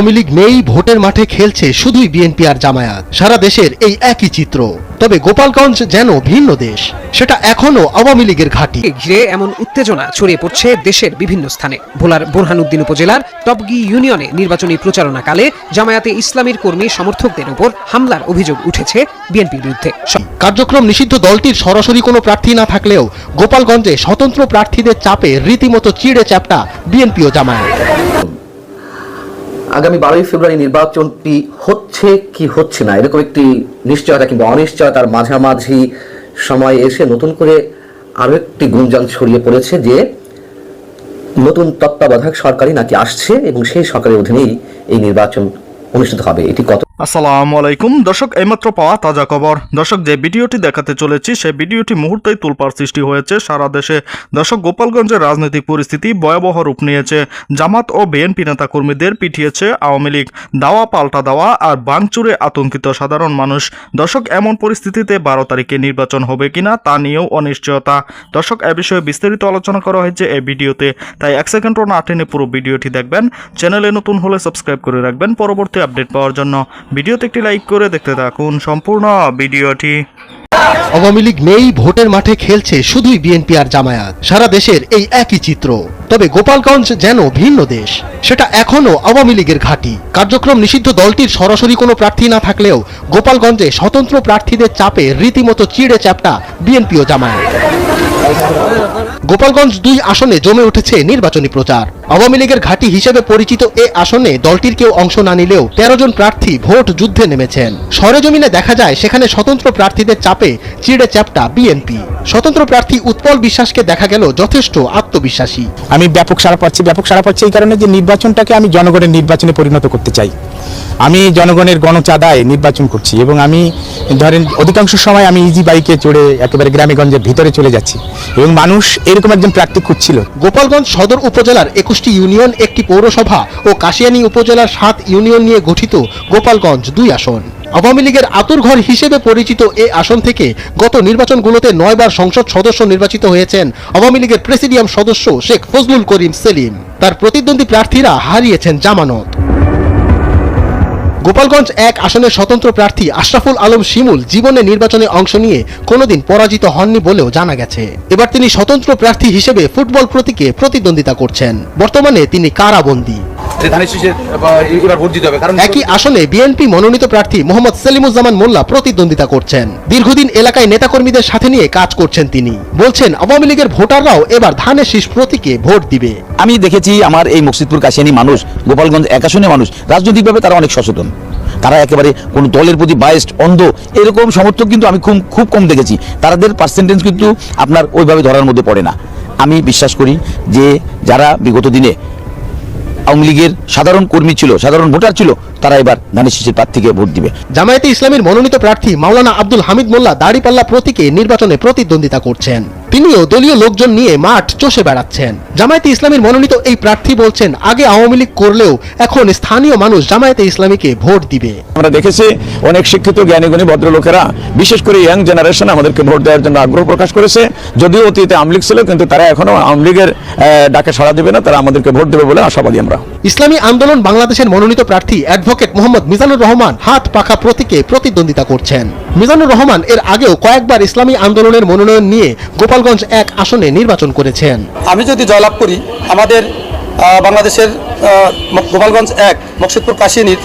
আওয়ামী লীগ নেই ভোটের মাঠে খেলছে শুধুই বিএনপি আর জামায়াত। সারা দেশের এই একই চিত্র। তবে গোপালগঞ্জ যেন ভিন্ন দেশ সেটা এখনও আওয়ামী লীগের ঘাঁটি। ঘিরে এমন উত্তেজনা ছড়িয়ে পড়ছে দেশের বিভিন্ন স্থানে। ভোলার বোরহানুদ্দিন উপজেলার টপগি ইউনিয়নে নির্বাচনী প্রচারণাকালে জামায়াতে ইসলামীর কর্মী সমর্থকদের উপর হামলার অভিযোগ উঠেছে বিএনপির বিরুদ্ধে। কার্যক্রম নিষিদ্ধ দলটির সরাসরি কোনো প্রার্থী না থাকলেও গোপালগঞ্জে স্বতন্ত্র প্রার্থীদের চাপে রীতিমতো চিড়ে চ্যাপটা বিএনপি ও জামায়াত। আগামী বারোই ফেব্রুয়ারি নির্বাচনটি হচ্ছে কি হচ্ছে না? এরকম একটি নিশ্চয়তা কিংবা অনিশ্চয়তার মাঝামাঝি সময় এসে নতুন করে আরও একটি গুঞ্জন ছড়িয়ে পড়েছে যে নতুন তত্ত্বাবধায়ক সরকারই নাকি আসছে এবং সেই সরকারের অধীনেই এই নির্বাচন অনুষ্ঠিত হবে। এটি কত আসসালামু আলাইকুম। দর্শক, এইমাত্র পাওয়া তাজা খবর। দর্শক, যে ভিডিওটি দেখাতে চলেছি, সেই ভিডিওটি মুহূর্তেই তুলপার সৃষ্টি হয়েছে সারা দেশে। দর্শক, গোপালগঞ্জের রাজনৈতিক পরিস্থিতি ভয়াবহ রূপ নিয়েছে। জামাত ও বিএনপি নেতাকর্মীদের পিটিয়েছে আওয়ামী লীগ। দাওয়া পাল্টা দেওয়া আর বাংচুরে আতঙ্কিত সাধারণ মানুষ। দর্শক, এমন পরিস্থিতিতে বারো তারিখে নির্বাচন হবে কিনা তা নিয়েও অনিশ্চয়তা। দর্শক, এ বিষয়ে বিস্তারিত আলোচনা করা হয়েছে এই ভিডিওতে। তাই এক সেকেন্ডও না টেনে পুরো ভিডিওটি দেখবেন। চ্যানেলে নতুন হলে সাবস্ক্রাইব করে রাখবেন। পরবর্তী আপডেট পাওয়ার জন্য। ভিডিওতে একটি লাইক করে দেখতে থাকুন সম্পূর্ণ ভিডিওটি। আওয়ামী লীগ নেই, ভোটের মাঠে খেলছে শুধুই বিএনপি আর জামায়াত। সারা দেশের এই একই চিত্র। তবে গোপালগঞ্জ যেন ভিন্ন দেশ, সেটা এখনও আওয়ামী লীগের ঘাঁটি। কার্যক্রম নিষিদ্ধ দলটির সরাসরি কোনো প্রার্থী না থাকলেও গোপালগঞ্জে স্বতন্ত্র প্রার্থীদের চাপে রীতিমতো চিড়ে চ্যাপটা বিএনপি ও জামায়াত। গোপালগঞ্জ দুই আসনে জমে উঠেছে নির্বাচনী প্রচার। আওয়ামী লীগের ঘাঁটি হিসেবে পরিচিত এ আসনে দলটির কেউ অংশ না নিলেও তেরো জন প্রার্থী ভোট যুদ্ধে নেমেছেন। সরেজমিনে দেখা যায় সেখানে স্বতন্ত্র প্রার্থীদের চাপে চিড়ে চ্যাপটা বিএনপি। স্বতন্ত্র প্রার্থী উৎপল বিশ্বাসকে দেখা গেল যথেষ্ট আত্মবিশ্বাসী। আমি ব্যাপক সাড়া পাচ্ছি ব্যাপক সাড়া পাচ্ছি এই কারণে যে নির্বাচনটাকে আমি জনগণের নির্বাচনে পরিণত করতে চাই। আমি জনগণের গণচাঁদায় নির্বাচন করছি এবং আমি ধরেন অধিকাংশ সময় আমি ইজি বাইকে চড়ে একেবারে গ্রামে গঞ্জের ভিতরে চলে যাচ্ছি এবং মানুষ এরকম একজন প্রার্থী খুঁজছিল। গোপালগঞ্জ সদর উপজেলার একুশটি ইউনিয়ন, একটি পৌরসভা ও কাশিয়ানী উপজেলার সাত ইউনিয়ন নিয়ে গঠিত গোপালগঞ্জ দুই আসন। আওয়ামী লীগের আতুরঘর হিসেবে পরিচিত এ আসন থেকে গত নির্বাচনগুলোতে নয়বার সংসদ সদস্য নির্বাচিত হয়েছেন আওয়ামী লীগের প্রেসিডিয়াম সদস্য শেখ ফজলুল করিম সেলিম। তার প্রতিদ্বন্দ্বী প্রার্থীরা হারিয়েছেন জামানত। গোপালগঞ্জ এক আসনের স্বতন্ত্র প্রার্থী আশরাফুল আলম শিমুল জীবনে নির্বাচনে অংশ নিয়ে কোনোদিন পরাজিত হননি বলেও জানা গেছে। এবার তিনি স্বতন্ত্র প্রার্থী হিসেবে ফুটবল প্রতীকে প্রতিদ্বন্দ্বিতা করছেন। বর্তমানে তিনি কারাবন্দী। যে ধানের শীষের এবার ভোট দিতে হবে। কারণ একই আসনে বিএনপি মনোনীত প্রার্থী মোহাম্মদ সেলিমুজ্জামান মোল্লা প্রতিদ্বন্দ্বিতা করছেন। দীর্ঘদিন এলাকায় নেতাকর্মীদের সাথে নিয়ে কাজ করছেন তিনি। বলছেন আওয়ামী লীগের ভোটাররাও এবার ধানের শীষ প্রতীকে ভোট দিবে। আমি দেখেছি আমার এই মুর্শিদপুর কাশিয়ানি মানুষ গোপালগঞ্জ একাশনে মানুষ রাজনৈতিকভাবে তারা অনেক সচেতন। তারা একেবারে কোনো দলের প্রতি বায়েস্ট অন্ধ এরকম সমর্থক কিন্তু আমি খুব খুব কম দেখেছি। তাদের পার্সেন্টেজ কিন্তু আপনার ওইভাবে ধরার মধ্যে পড়ে না। আমি বিশ্বাস করি যে যারা বিগত দিনে আওয়ামী লীগের সাধারণ কর্মী ছিল, সাধারণ ভোটার ছিল, তারা এবার ধানের শীষের প্রার্থীকে ভোট দিবে। জামায়াতে ইসলামের মনোনীত প্রার্থী মাওলানা আব্দুল হামিদ মোল্লা দাড়িপাল্লা প্রতীকে নির্বাচনে প্রতিদ্বন্দ্বিতা করছেন। তিনিও দলীয় লোকজন নিয়ে মাঠ চষে বেড়াচ্ছেন। জামায়াতে ইসলামীর মনোনীত এই প্রার্থী বলছেন আগে আওয়ামী লীগ করলেও এখন স্থানীয় মানুষ জামায়াতে ইসলামীকে ভোট দিবে। আমরা দেখেছি অনেক শিক্ষিত জ্ঞানী গুণী ভদ্রলোকেরা বিশেষ করে ইয়াং জেনারেশন আমাদেরকে ভোট দেওয়ার জন্য আগ্রহ প্রকাশ করেছে। যদিও অতীতে আমলিগ ছিল কিন্তু তারা এখনও আমলিগের ডাকে সাড়া দেবে না তারা আমাদেরকে ভোট দেবে বলে আশাবাদী আমরা। ইসলামী আন্দোলন বাংলাদেশের মনোনীত প্রার্থী অ্যাডভোকেট মোহাম্মদ মিজানুর রহমান হাত পাখা প্রতীকে প্রতিদ্বন্দ্বিতা করছেন। মিজানুর রহমান এর আগেও কয়েকবার ইসলামী আন্দোলনের মনোনয়ন নিয়ে গোপালগঞ্জ এক আসনে নির্বাচন করেছেন। আমি যদি জয়লাভ করি, আমাদের বাংলাদেশের গোপালগঞ্জ এক, মকসিদপুর কাশিনীর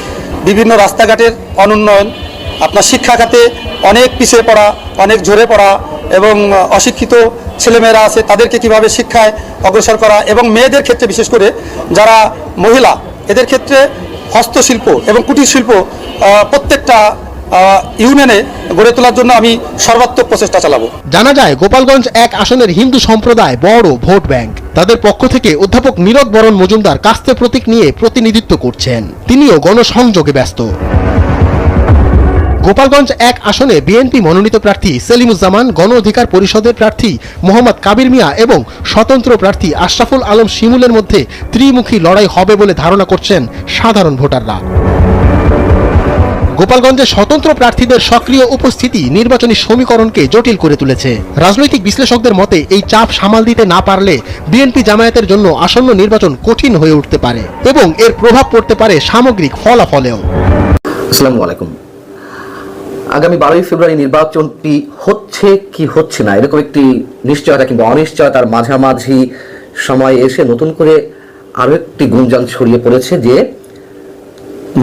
বিভিন্ন রাস্তাঘাটের অনুন্নয়ন, আপনার শিক্ষা খাতে অনেক পিছিয়ে পড়া, অনেক ঝরে পড়া এবং অশিক্ষিত ছেলেমেয়েরা আছে, তাদেরকে কীভাবে শিক্ষায় অগ্রসর করা এবং মেয়েদের ক্ষেত্রে বিশেষ করে যারা মহিলা, এদের ক্ষেত্রে হস্তশিল্প এবং কুটির শিল্প প্রত্যেকটা ইউনিয়নে গড়ে তোলার জন্য আমি সর্বাত্মক প্রচেষ্টা চালাবো। জানা যায়, গোপালগঞ্জ এক আসনের হিন্দু সম্প্রদায় বড় ভোট ব্যাংক। তাদের পক্ষ থেকে অধ্যাপক নীরদ বরণ মজুমদার কাস্তে প্রতীক নিয়ে প্রতিনিধিত্ব করছেন। তিনিও গণসংযোগে ব্যস্ত। গোপালগঞ্জ এক আসনে বিএনপি মনোনীত প্রার্থী সেলিমুজ্জামান, গণ অধিকার পরিষদের প্রার্থী মোহাম্মদ কাবির মিয়া এবং স্বতন্ত্র প্রার্থী আশরাফুল আলম শিমুলের মধ্যে ত্রিমুখী লড়াই হবে বলে ধারণা করছেন সাধারণ ভোটাররা। গোপালগঞ্জে স্বতন্ত্র প্রার্থীদের সক্রিয় উপস্থিতি নির্বাচনী সমীকরণকে জটিল করে তুলেছে। রাজনৈতিক বিশ্লেষকদের মতে, এই চাপ সামাল দিতে না পারলে বিএনপি জামায়াতের জন্য আসন্ন নির্বাচন কঠিন হয়ে উঠতে পারে এবং এর প্রভাব পড়তে পারে সামগ্রিক ফলাফলেও। আসসালামু আগামী বারোই ফেব্রুয়ারি নির্বাচনটি হচ্ছে কি হচ্ছে না, এরকম একটি নিশ্চয়তা কিংবা অনিশ্চয়তার মাঝামাঝি সময় এসে নতুন করে আরও একটি গুঞ্জন ছড়িয়ে পড়েছে যে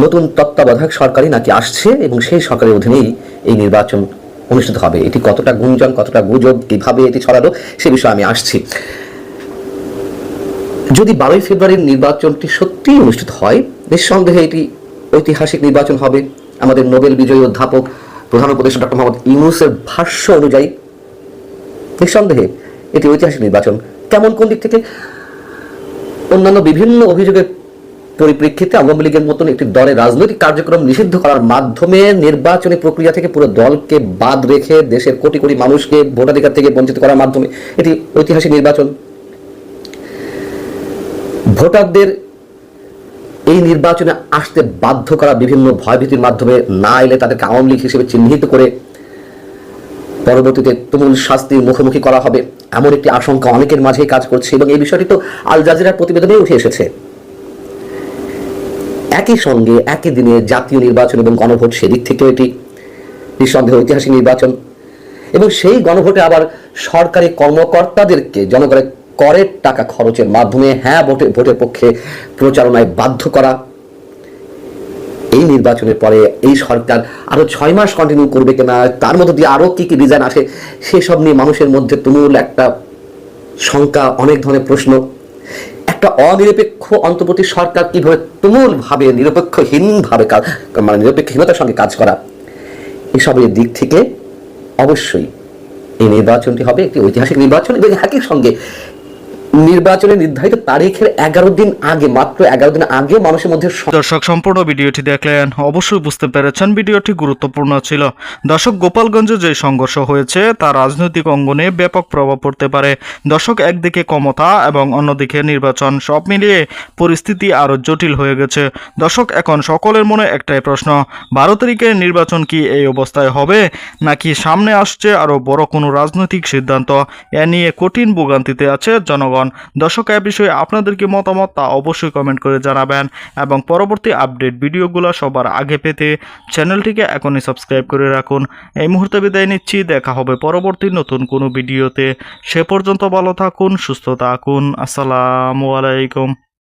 নতুন তত্ত্বাবধায়ক সরকারই নাকি আসছে এবং সেই সরকারের অধীনেই এই নির্বাচন অনুষ্ঠিত হবে। এটি কতটা গুঞ্জন, কতটা গুজব, কীভাবে এটি ছড়ালো, সে বিষয়ে আমি আসছি। যদি বারোই ফেব্রুয়ারির নির্বাচনটি সত্যিই অনুষ্ঠিত হয়, নিঃসন্দেহে এটি ঐতিহাসিক নির্বাচন হবে। আমাদের নোবেল বিজয়ী অধ্যাপক, প্রধান উপদেষ্টা ডক্টর মোহাম্মদ ইউনুসের ভাষ্য অনুযায়ী, নিঃসন্দেহে এটি ঐতিহাসিক নির্বাচন। কেমন কোন দিক থেকে? অন্যান্য বিভিন্ন অভিযোগের পরিপ্রেক্ষিতে আওয়ামী লীগের মতন একটি দলের রাজনৈতিক কার্যক্রম নিষিদ্ধ করার মাধ্যমে নির্বাচনী প্রক্রিয়া থেকে পুরো দলকে বাদ রেখে দেশের কোটি কোটি মানুষকে ভোটাধিকার থেকে বঞ্চিত করার মাধ্যমে এটি ঐতিহাসিক নির্বাচন। ভোটারদের এই নির্বাচনে আসতে বাধ্য করা বিভিন্ন ভয়ভীতির মাধ্যমে না এলে তাদেরকে আওয়ামী লীগ হিসেবে চিহ্নিত করে পরবর্তীতে তুমুল শাস্তির মুখোমুখি করা হবে, এমন একটি আশঙ্কা অনেকের মাঝেই কাজ করছে এবং এই বিষয়টি তো আল জাজিরার প্রতিবেদনে উঠে এসেছে। একই সঙ্গে একই দিনে জাতীয় নির্বাচন এবং গণভোট সেদিক থেকেও এটি নিঃসন্দেহে ঐতিহাসিক নির্বাচন। এবং সেই গণভোটে আবার সরকারি কর্মকর্তাদেরকে জনগণের করের টাকা খরচের মাধ্যমে হ্যাঁ ভোটে, ভোটের পক্ষে প্রচারণায় বাধ্য করা। এই নির্বাচনের পরে এই সরকার আরও ছয় মাস কন্টিনিউ করবে কিনা, তার মধ্যে দিয়ে আরও কি কি ডিজাইন আসে সেসব নিয়ে মানুষের মধ্যে তুমুল একটা শঙ্কা, অনেক ধরনের প্রশ্ন। একটা অনিরপেক্ষ অন্তর্বর্তী সরকার কীভাবে তুমুল ভাবে নিরপেক্ষহীন ভাবে কাজ মানে নিরপেক্ষহীনতার সঙ্গে কাজ করা? এসবের দিক থেকে অবশ্যই এই নির্বাচনটি হবে একটি ঐতিহাসিক নির্বাচন এবং একই সঙ্গে নির্বাচনের নির্ধারিত তারিখের এগারো দিন আগে, মাত্র এগারো দিন আগে মানুষের মধ্যে দর্শক, সম্পূর্ণ ভিডিওটি দেখলেন, অবশ্যই বুঝতে পেরেছেন ভিডিওটি গুরুত্বপূর্ণ ছিল। দর্শক, গোপালগঞ্জে যে সংঘর্ষ হয়েছে, তা রাজনৈতিক অঙ্গনে ব্যাপক প্রভাব পড়তে পারে। দর্শক, একদিকে ক্ষমতা এবং অন্যদিকে নির্বাচন, সব মিলিয়ে পরিস্থিতি আরও জটিল হয়ে গেছে। দর্শক, এখন সকলের মনে একটাই প্রশ্ন, বারো তারিখের নির্বাচন কি এই অবস্থায় হবে, নাকি সামনে আসছে আরও বড় কোনো রাজনৈতিক সিদ্ধান্ত? এ নিয়ে কঠিন ভোগান্তিতে আছে জনগণ। দর্শক, এ বিষয়ে আপনাদের কি মতামত তা অবশ্যই কমেন্ট করে জানাবেন এবং পরবর্তী আপডেট ভিডিওগুলো সবার আগে পেতে চ্যানেলটিকে এখনই সাবস্ক্রাইব করে রাখুন। এই মুহূর্তে বিদায় নিচ্ছি, দেখা হবে পরবর্তী নতুন কোনো ভিডিওতে। সে পর্যন্ত ভালো থাকুন, সুস্থ থাকুন। আসসালামু আলাইকুম।